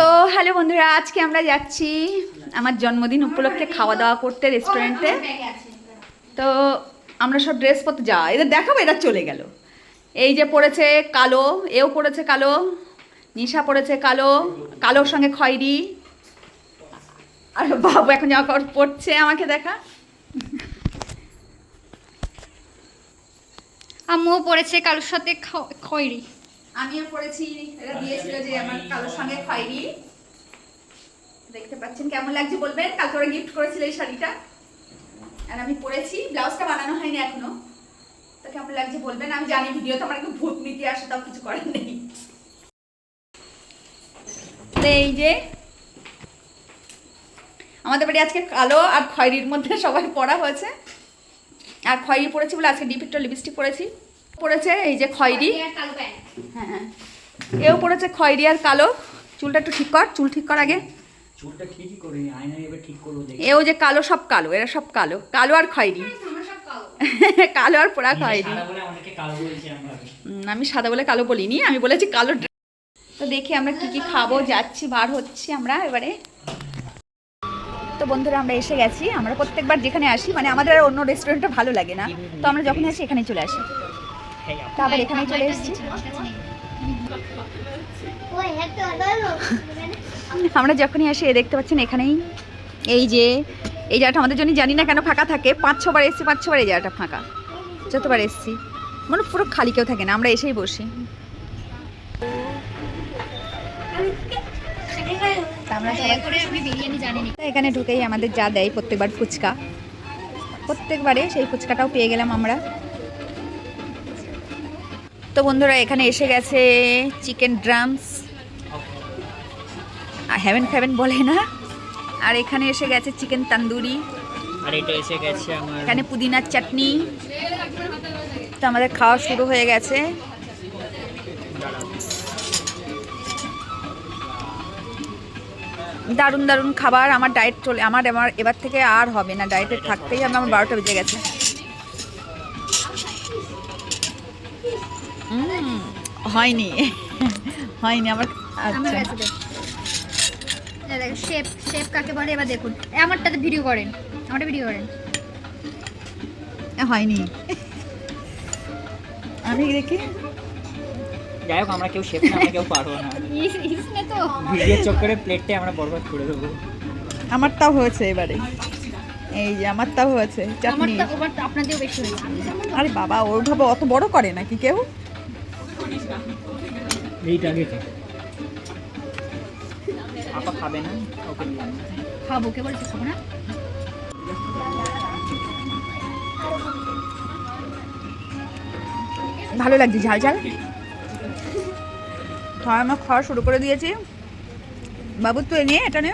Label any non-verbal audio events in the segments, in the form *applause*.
তো হ্যালো বন্ধুরা আজকে আমরা যাচ্ছি আমার জন্মদিন উপলক্ষে খাওয়া দাওয়া করতে রেস্টুরেন্টে তো আমরা সব ড্রেসপত্র যা এদের দেখাবো এরা চলে গেল। এই যে পড়েছে কালো এও পড়েছে কালো নিশা পড়েছে কালো কালোর সঙ্গে খয়েরি। আর বাবু এখন জামা কাপড় পরছে আমাকে দেখা। আম্মুও পড়েছে কারোর সাথে খয়েরি। আমিও পড়েছি এটা দিয়েছিল যে আমার কালোর সঙ্গে খয়েরি দেখতে পাচ্ছেন কেমন লাগছে বলবেন? কালকে ওরা গিফট করেছিল এই শাড়িটা। আর আমি পরেছি ব্লাউজটা বানানো হয়নি এখনও। তো কেমন লাগছে বলবেন? আমি জানি ভিডিও তো আমার একটু ভূত নীতি আসে তাও কিছু করেন নেই। এই যে আমাদের বাড়ি আজকে কালো আর খয়েরির মধ্যে সবাই পড়া হয়েছে। আর খয়েরি পরেছি বলে আজকে ডিপিটটা লিপস্টিক পরেছি। পরেছে এই যে খয়েরি। কালো হ্যাঁ এও পড়েছে খয়রি আর কালো। চুলটা একটু ঠিক কর চুল ঠিক কর আগে। চুলটা ঠিকই করি আয়নায় এবার ঠিক করব দেখি। এও যে কালো সব কালো এরা সব কালো। কালো আর খয়েরি। সব কালো। *laughs* কালো আর পোড়া খয়েরি। আমি সাদা বলে কালো বলিনি আমি বলেছি কালো তো দেখি আমরা কি কি খাব যাচ্ছি বার হচ্ছি আমরা এবারে। তো বন্ধুরা আমরা এসে গেছি। আমরা প্রত্যেকবার যেখানে আসি মানে আমাদের আর অন্য রেস্টুরেন্টটা ভালো লাগে না। তো আমরা যখন আসি এখানেই চলে আসি। এখানেই চলে এসেছি। আমরা যখনই আসি, এ দেখতে পাচ্ছেন এখানেই। এই যে, এই জায়গাটা আমাদের জন্য জানি না কেন ফাঁকা থাকে। পাঁচ ছবার এসছি পাঁচ ছবার এই জায়গাটা ফাঁকা। যতবার এসছি। মানে পুরো খালি কেউ থাকে না, আমরা এসেই বসি। এখানে ঢুকেই আমাদের যা দেয়, প্রত্যেকবার ফুচকা। প্রত্যেকবারে সেই ফুচকাটাও পেয়ে গেলাম আমরা। তো বন্ধুরা এখানে এসে গেছে চিকেন ড্রামস হ্যাভেন ফ্যাভেন বলে না। আর এখানে এসে গেছে চিকেন তান্দুরি। আর এটা এসে গেছে আমার এখানে পুদিনার চাটনি। তো আমাদের খাওয়া শুরু হয়ে গেছে। দারুণ দারুণ খাবার। আমার ডায়েট চলে আমার আমার এবার থেকে আর হবে না। ডায়েটে থাকতেই আমার বারোটা বেজে গেছে। হয়নি। হয়নি আমার আমার আচ্ছা। শেপ শেপ কাকে বলে? এবার দেখুন। আমারটাতে ভিডিও করেন। আমারটা ভিডিও করেন। হয়নি। আমি দেখি। যাই হোক আমরা কেউ শেফ না আমরা কেউ পারব না। *laughs* ইস ইস নে তো। ভিডিওর চক্করে প্লেটটা আমরা বরবাদ করে দেবো। আমারটাও হয়েছে এবারে। এই যে আমারটাও হয়েছে চাটনি। আরে বাবা ওইভাবে অত বড় করে নাকি কেউ? এইটা আগে খা। আপা খাবে না? ওকে খাব কে বলছে খাব না? ভালো লাগছে ঝাল ঝাল? খাওয়া আমরা খাওয়া শুরু করে দিয়েছি। বাবু তুই নিয়ে এটা নে।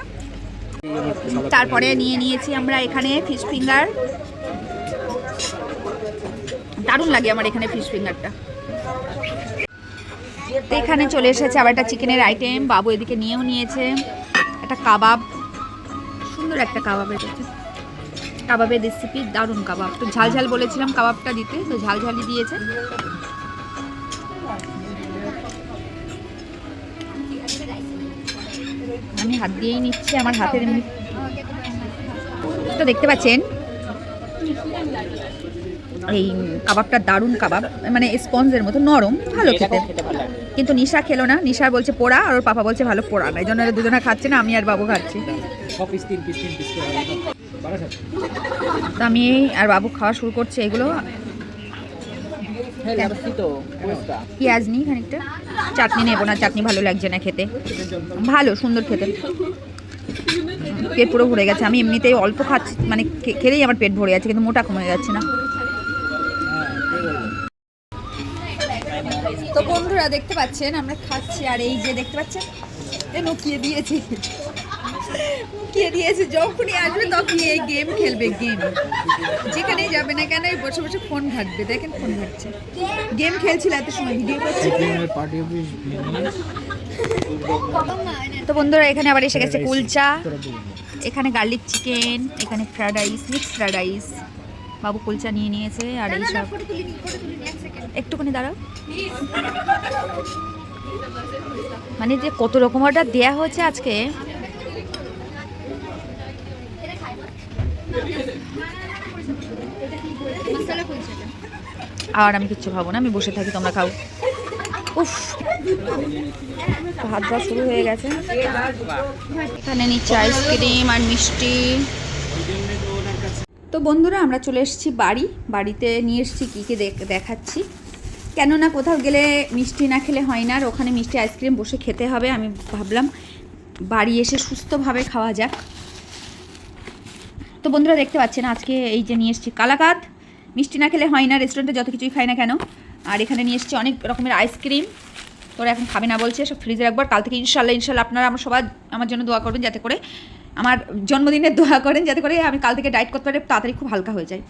তারপরে নিয়ে নিয়েছি আমরা এখানে ফিশ ফিঙ্গার দারুণ লাগে আমার এখানে ফিশ ফিঙ্গারটা তো এখানে চলে এসেছে আবার একটা চিকেনের আইটেম বাবু এদিকে নিয়েও নিয়েছে। একটা কাবাব। সুন্দর একটা কাবাবের এটা। কাবাবের রেসিপি দারুণ কাবাব। তো ঝাল ঝাল বলেছিলাম কাবাবটা দিতে, তো ঝাল ঝালই দিয়েছে। আমি হাত দিয়েই নিচ্ছি, আমার হাতের তো দেখতে পাচ্ছেন? এই কাবাবটা দারুণ কাবাব মানে স্পঞ্জের মতো নরম ভালো খেতে। কিন্তু নিশা খেলো না। নিশা বলছে পোড়া। আর ওর পাপা বলছে ভালো পোড়া না। এই জন্য দুজনে খাচ্ছে না আমি আর বাবু খাচ্ছি। তো আমি আর বাবু খাওয়া শুরু করছে এগুলো। হ্যাঁ পেঁয়াজ নিই খানিকটা। চাটনি নেব না চাটনি ভালো লাগছে না খেতে। ভালো সুন্দর খেতে। পেট পুরো ভরে গেছে। আমি এমনিতেই অল্প খাচ্ছি মানে খে- খেলেই আমার পেট ভরে যাচ্ছে কিন্তু মোটা কমে যাচ্ছে না। তো বন্ধুরা দেখতে পাচ্ছেন আমরা খাচ্ছি আর এই যে দেখতে পাচ্ছেন এ নকিয়ে দিয়েছি। মুখিয়ে দিয়েছে যখনই আসবে তখনই এই গেম খেলবে গেম যেখানেই যাবে না কেন এই বসে বসে ফোন ঘাটবে। দেখেন ফোন ঘাটছে। গেম খেলছিল এত সময় ভিডিও করছে। তো বন্ধুরা এখানে আবার এসে গেছে কুলচা। এখানে গার্লিক চিকেন এখানে fried rice mix fried rice বাবু কুলচা নিয়ে নিয়েছে আর এই সব ফটো তুলিনি ফটো তুলিনি এক সেকেন্ড একটুখানি দাঁড়াও। মানে যে কত রকম অর্ডার দেওয়া হয়েছে আজকে? আর আমি কিচ্ছু খাব না আমি বসে থাকি তোমরা খাও। হাত ধোয়া শুরু হয়ে গেছে। এখানে নিচ্ছে আইসক্রিম আর মিষ্টি। তো বন্ধুরা, আমরা চলে এসেছি বাড়ি। বাড়িতে নিয়ে এসেছি কী কী দেখ- দেখাচ্ছি। কেননা কোথাও গেলে মিষ্টি না খেলে হয় না, আর ওখানে মিষ্টি আইসক্রিম বসে খেতে হবে, আমি ভাবলাম বাড়ি এসে সুস্থভাবে খাওয়া যাক। তো বন্ধুরা, দেখতে পাচ্ছেন আজকে এই যে নিয়ে এসেছি কালাকাত মিষ্টি না খেলে হয় না রেস্টুরেন্টে যত কিছুই খাই না কেন। আর এখানে নিয়ে এসেছি অনেক রকমের আইসক্রিম তোরা এখন খাবে না বলছে, সব ফ্রিজে রাখবার কাল থেকে ইনশাল্লাহ ইনশাল্লাহ আপনারা আমার সবাই আমার জন্য দোয়া করবেন যাতে করে আমার জন্মদিনের দোয়া করেন, যাতে করে আমি কাল থেকে ডায়েট করতে পারি, তাড়াতাড়ি খুব হালকা হয়ে যায়।